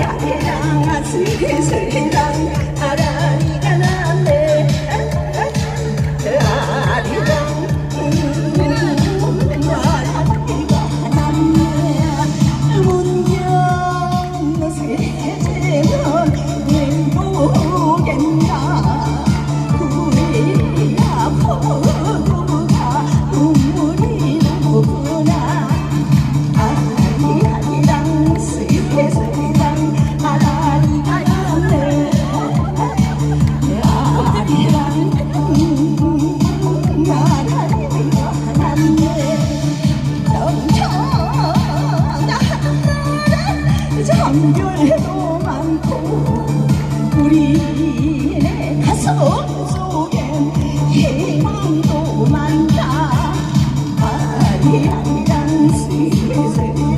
一个人啊，随便找个人。 해도 많고 우리의 가슴 속엔 희망도 많다. 말이란 시세